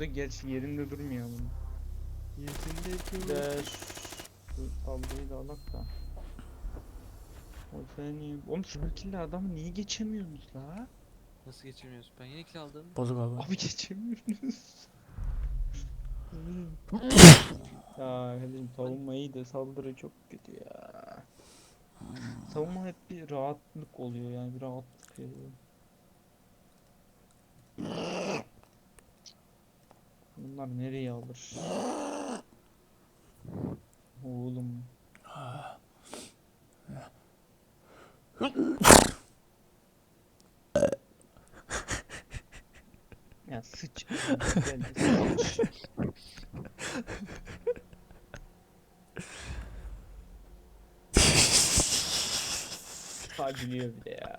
da gerçi yerinde durmuyor ama. Yüzündeki De şu saldırıyı da alak da. O seni... Oğlum sınırkilli adamı niye geçemiyorsunuz la? Nasıl geçirmiyorsun? Ben yeni kill aldım. Bozuk abi. Abi geçemiyorsunuz. ya Halim savunma iyi de saldırı çok kötü ya. Savunma hep bir rahatlık oluyor yani bir rahatlık veriyor. Bunlar nereye alır? Oğlum. Ya sıç. Sıç. Bir de